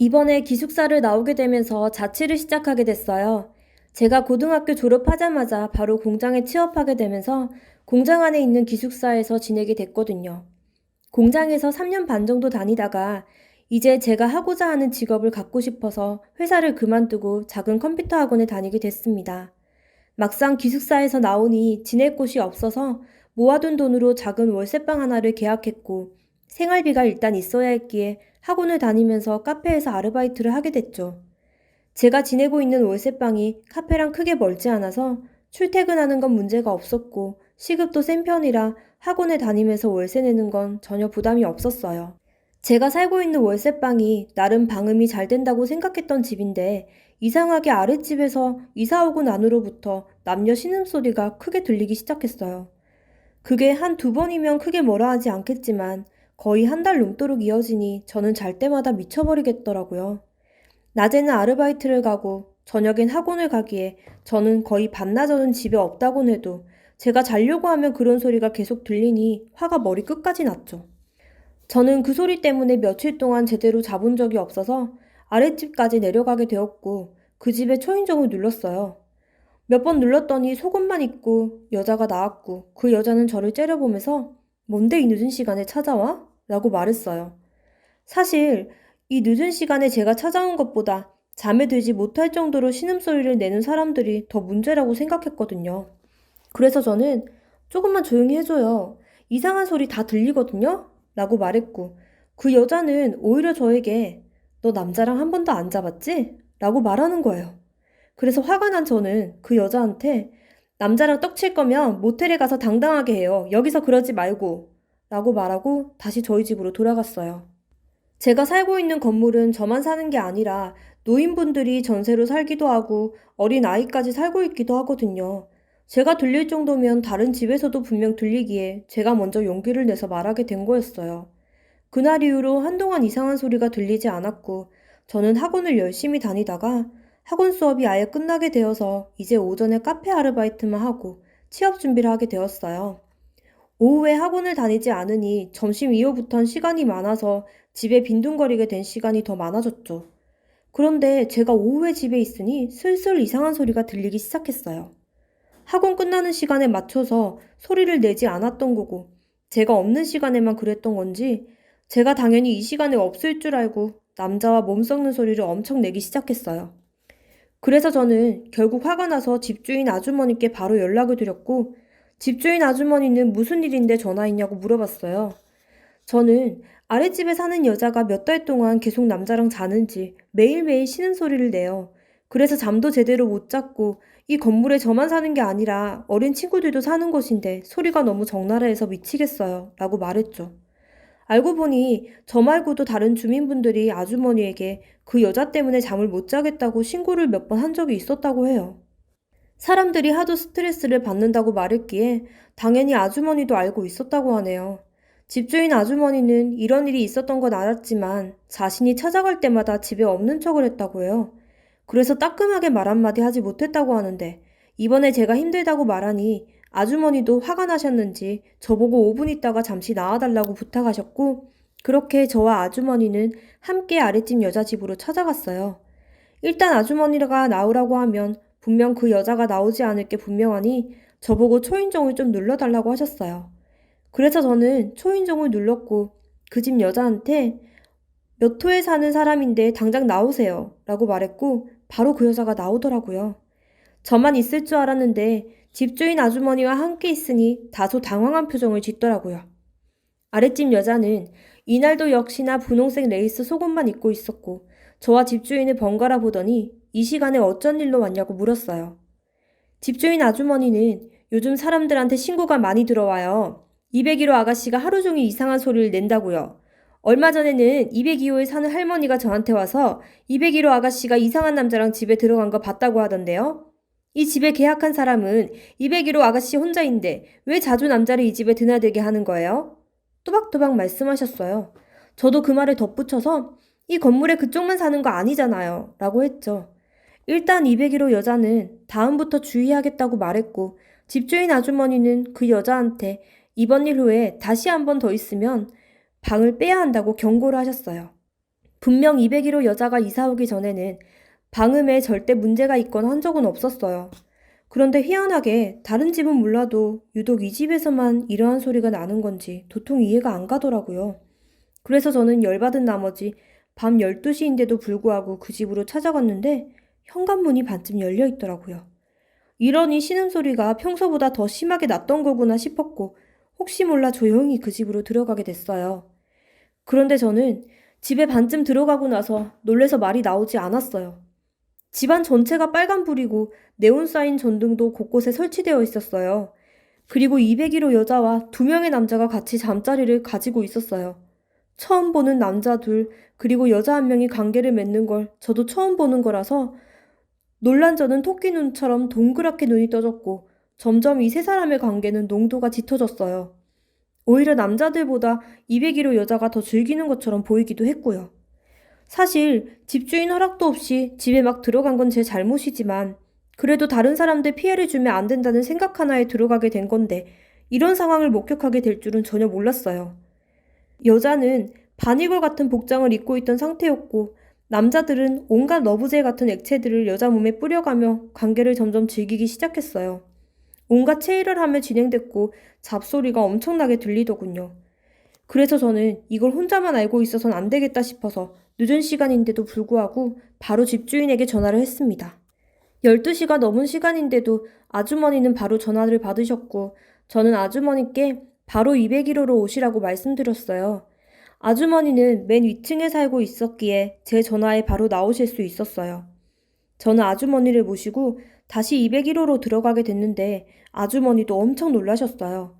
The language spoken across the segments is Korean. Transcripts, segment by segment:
이번에 기숙사를 나오게 되면서 자취를 시작하게 됐어요. 제가 고등학교 졸업하자마자 바로 공장에 취업하게 되면서 공장 안에 있는 기숙사에서 지내게 됐거든요. 공장에서 3년 반 정도 다니다가 이제 제가 하고자 하는 직업을 갖고 싶어서 회사를 그만두고 작은 컴퓨터 학원에 다니게 됐습니다. 막상 기숙사에서 나오니 지낼 곳이 없어서 모아둔 돈으로 작은 월세방 하나를 계약했고 생활비가 일단 있어야 했기에 학원을 다니면서 카페에서 아르바이트를 하게 됐죠. 제가 지내고 있는 월세방이 카페랑 크게 멀지 않아서 출퇴근하는 건 문제가 없었고 시급도 센 편이라 학원에 다니면서 월세 내는 건 전혀 부담이 없었어요. 제가 살고 있는 월세방이 나름 방음이 잘 된다고 생각했던 집인데 이상하게 아랫집에서 이사 오고 난 후로부터 남녀 신음소리가 크게 들리기 시작했어요. 그게 한 두 번이면 크게 뭐라 하지 않겠지만 거의 한 달 넘도록 이어지니 저는 잘 때마다 미쳐버리겠더라고요. 낮에는 아르바이트를 가고 저녁엔 학원을 가기에 저는 거의 반나절은 집에 없다곤 해도 제가 자려고 하면 그런 소리가 계속 들리니 화가 머리 끝까지 났죠. 저는 그 소리 때문에 며칠 동안 제대로 자본 적이 없어서 아랫집까지 내려가게 되었고 그 집에 초인종을 눌렀어요. 몇 번 눌렀더니 속옷만 입고 여자가 나왔고 그 여자는 저를 째려보면서 뭔데 이 늦은 시간에 찾아와? 라고 말했어요. 사실 이 늦은 시간에 제가 찾아온 것보다 잠에 들지 못할 정도로 신음소리를 내는 사람들이 더 문제라고 생각했거든요. 그래서 저는 조금만 조용히 해줘요. 이상한 소리 다 들리거든요? 라고 말했고, 그 여자는 오히려 저에게 너 남자랑 한 번도 안 잡았지? 라고 말하는 거예요. 그래서 화가 난 저는 그 여자한테 남자랑 떡칠 거면 모텔에 가서 당당하게 해요. 여기서 그러지 말고. 라고 말하고 다시 저희 집으로 돌아갔어요. 제가 살고 있는 건물은 저만 사는 게 아니라 노인분들이 전세로 살기도 하고 어린 아이까지 살고 있기도 하거든요. 제가 들릴 정도면 다른 집에서도 분명 들리기에 제가 먼저 용기를 내서 말하게 된 거였어요. 그날 이후로 한동안 이상한 소리가 들리지 않았고 저는 학원을 열심히 다니다가 학원 수업이 아예 끝나게 되어서 이제 오전에 카페 아르바이트만 하고 취업 준비를 하게 되었어요. 오후에 학원을 다니지 않으니 점심 이후부턴 시간이 많아서 집에 빈둥거리게 된 시간이 더 많아졌죠. 그런데 제가 오후에 집에 있으니 슬슬 이상한 소리가 들리기 시작했어요. 학원 끝나는 시간에 맞춰서 소리를 내지 않았던 거고, 제가 없는 시간에만 그랬던 건지, 제가 당연히 이 시간에 없을 줄 알고 남자와 몸 썩는 소리를 엄청 내기 시작했어요. 그래서 저는 결국 화가 나서 집주인 아주머니께 바로 연락을 드렸고, 집주인 아주머니는 무슨 일인데 전화했냐고 물어봤어요. 저는 아랫집에 사는 여자가 몇 달 동안 계속 남자랑 자는지 매일매일 신음 소리를 내요. 그래서 잠도 제대로 못 잤고 이 건물에 저만 사는 게 아니라 어린 친구들도 사는 곳인데 소리가 너무 적나라해서 미치겠어요. 라고 말했죠. 알고 보니 저 말고도 다른 주민분들이 아주머니에게 그 여자 때문에 잠을 못 자겠다고 신고를 몇 번 한 적이 있었다고 해요. 사람들이 하도 스트레스를 받는다고 말했기에 당연히 아주머니도 알고 있었다고 하네요. 집주인 아주머니는 이런 일이 있었던 건 알았지만 자신이 찾아갈 때마다 집에 없는 척을 했다고 해요. 그래서 따끔하게 말 한마디 하지 못했다고 하는데 이번에 제가 힘들다고 말하니 아주머니도 화가 나셨는지 저보고 5분 있다가 잠시 나와달라고 부탁하셨고 그렇게 저와 아주머니는 함께 아랫집 여자 집으로 찾아갔어요. 일단 아주머니가 나오라고 하면 분명 그 여자가 나오지 않을 게 분명하니 저보고 초인종을 좀 눌러달라고 하셨어요. 그래서 저는 초인종을 눌렀고 그 집 여자한테 몇 호에 사는 사람인데 당장 나오세요. 라고 말했고 바로 그 여자가 나오더라고요. 저만 있을 줄 알았는데 집주인 아주머니와 함께 있으니 다소 당황한 표정을 짓더라고요. 아랫집 여자는 이날도 역시나 분홍색 레이스 속옷만 입고 있었고 저와 집주인을 번갈아 보더니 이 시간에 어쩐 일로 왔냐고 물었어요. 집주인 아주머니는 요즘 사람들한테 신고가 많이 들어와요. 201호 아가씨가 하루 종일 이상한 소리를 낸다고요. 얼마 전에는 202호에 사는 할머니가 저한테 와서 201호 아가씨가 이상한 남자랑 집에 들어간 거 봤다고 하던데요. 이 집에 계약한 사람은 201호 아가씨 혼자인데 왜 자주 남자를 이 집에 드나들게 하는 거예요? 또박또박 말씀하셨어요. 저도 그 말을 덧붙여서 이 건물에 그쪽만 사는 거 아니잖아요. 라고 했죠. 일단 201호 여자는 다음부터 주의하겠다고 말했고 집주인 아주머니는 그 여자한테 이번 일 후에 다시 한 번 더 있으면 방을 빼야 한다고 경고를 하셨어요. 분명 201호 여자가 이사 오기 전에는 방음에 절대 문제가 있거나 한 적은 없었어요. 그런데 희한하게 다른 집은 몰라도 유독 이 집에서만 이러한 소리가 나는 건지 도통 이해가 안 가더라고요. 그래서 저는 열받은 나머지 밤 12시인데도 불구하고 그 집으로 찾아갔는데 현관문이 반쯤 열려 있더라고요. 이러니 신음소리가 평소보다 더 심하게 났던 거구나 싶었고 혹시 몰라 조용히 그 집으로 들어가게 됐어요. 그런데 저는 집에 반쯤 들어가고 나서 놀래서 말이 나오지 않았어요. 집안 전체가 빨간불이고 네온 사인 전등도 곳곳에 설치되어 있었어요. 그리고 201호 여자와 두 명의 남자가 같이 잠자리를 가지고 있었어요. 처음 보는 남자 둘, 그리고 여자 한 명이 관계를 맺는 걸 저도 처음 보는 거라서 놀란 저는 토끼 눈처럼 동그랗게 눈이 떠졌고 점점 이 세 사람의 관계는 농도가 짙어졌어요. 오히려 남자들보다 201호 여자가 더 즐기는 것처럼 보이기도 했고요. 사실 집주인 허락도 없이 집에 막 들어간 건 제 잘못이지만 그래도 다른 사람들 피해를 주면 안 된다는 생각 하나에 들어가게 된 건데 이런 상황을 목격하게 될 줄은 전혀 몰랐어요. 여자는 바니걸 같은 복장을 입고 있던 상태였고 남자들은 온갖 러브젤 같은 액체들을 여자 몸에 뿌려가며 관계를 점점 즐기기 시작했어요. 온갖 체의를 하며 진행됐고 잡소리가 엄청나게 들리더군요. 그래서 저는 이걸 혼자만 알고 있어선 안 되겠다 싶어서 늦은 시간인데도 불구하고 바로 집주인에게 전화를 했습니다. 12시가 넘은 시간인데도 아주머니는 바로 전화를 받으셨고 저는 아주머니께 바로 201호로 오시라고 말씀드렸어요. 아주머니는 맨 위층에 살고 있었기에 제 전화에 바로 나오실 수 있었어요. 저는 아주머니를 모시고 다시 201호로 들어가게 됐는데 아주머니도 엄청 놀라셨어요.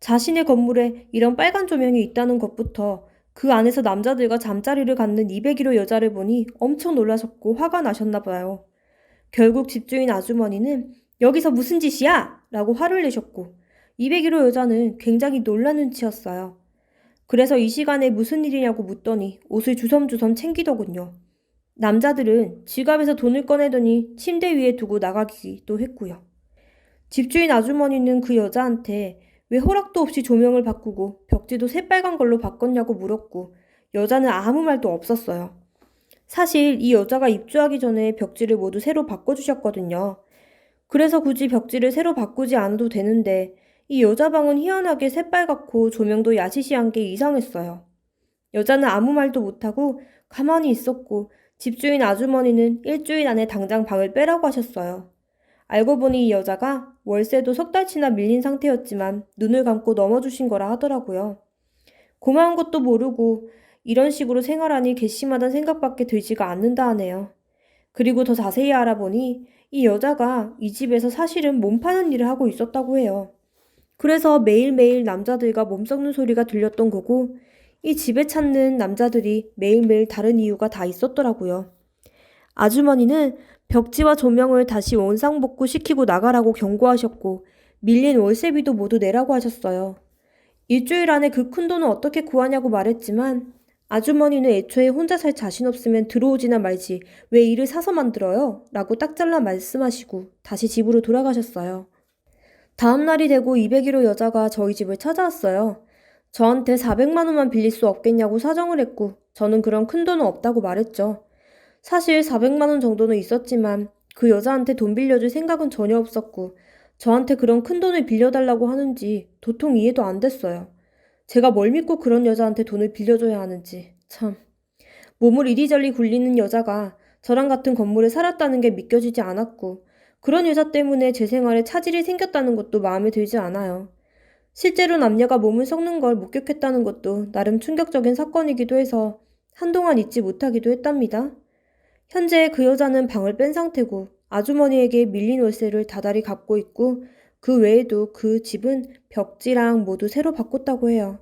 자신의 건물에 이런 빨간 조명이 있다는 것부터 그 안에서 남자들과 잠자리를 갖는 201호 여자를 보니 엄청 놀라셨고 화가 나셨나 봐요. 결국 집주인 아주머니는 여기서 무슨 짓이야? 라고 화를 내셨고 201호 여자는 굉장히 놀란 눈치였어요. 그래서 이 시간에 무슨 일이냐고 묻더니 옷을 주섬주섬 챙기더군요. 남자들은 지갑에서 돈을 꺼내더니 침대 위에 두고 나가기도 했고요. 집주인 아주머니는 그 여자한테 왜 허락도 없이 조명을 바꾸고 벽지도 새빨간 걸로 바꿨냐고 물었고 여자는 아무 말도 없었어요. 사실 이 여자가 입주하기 전에 벽지를 모두 새로 바꿔주셨거든요. 그래서 굳이 벽지를 새로 바꾸지 않아도 되는데 이 여자 방은 희한하게 새빨갛고 조명도 야시시한 게 이상했어요. 여자는 아무 말도 못하고 가만히 있었고 집주인 아주머니는 일주일 안에 당장 방을 빼라고 하셨어요. 알고 보니 이 여자가 월세도 석 달치나 밀린 상태였지만 눈을 감고 넘어주신 거라 하더라고요. 고마운 것도 모르고 이런 식으로 생활하니 괘씸하단 생각밖에 들지가 않는다 하네요. 그리고 더 자세히 알아보니 이 여자가 이 집에서 사실은 몸 파는 일을 하고 있었다고 해요. 그래서 매일매일 남자들과 몸 썩는 소리가 들렸던 거고 이 집에 찾는 남자들이 매일매일 다른 이유가 다 있었더라고요. 아주머니는 벽지와 조명을 다시 원상복구 시키고 나가라고 경고하셨고 밀린 월세비도 모두 내라고 하셨어요. 일주일 안에 그 큰 돈을 어떻게 구하냐고 말했지만 아주머니는 애초에 혼자 살 자신 없으면 들어오지나 말지 왜 일을 사서 만들어요? 라고 딱 잘라 말씀하시고 다시 집으로 돌아가셨어요. 다음 날이 되고 201호 여자가 저희 집을 찾아왔어요. 저한테 400만 원만 빌릴 수 없겠냐고 사정을 했고 저는 그런 큰 돈은 없다고 말했죠. 사실 400만 원 정도는 있었지만 그 여자한테 돈 빌려줄 생각은 전혀 없었고 저한테 그런 큰 돈을 빌려달라고 하는지 도통 이해도 안 됐어요. 제가 뭘 믿고 그런 여자한테 돈을 빌려줘야 하는지 참. 몸을 이리저리 굴리는 여자가 저랑 같은 건물에 살았다는 게 믿겨지지 않았고 그런 여자 때문에 제 생활에 차질이 생겼다는 것도 마음에 들지 않아요. 실제로 남녀가 몸을 썩는 걸 목격했다는 것도 나름 충격적인 사건이기도 해서 한동안 잊지 못하기도 했답니다. 현재 그 여자는 방을 뺀 상태고 아주머니에게 밀린 월세를 다달이 갚고 있고 그 외에도 그 집은 벽지랑 모두 새로 바꿨다고 해요.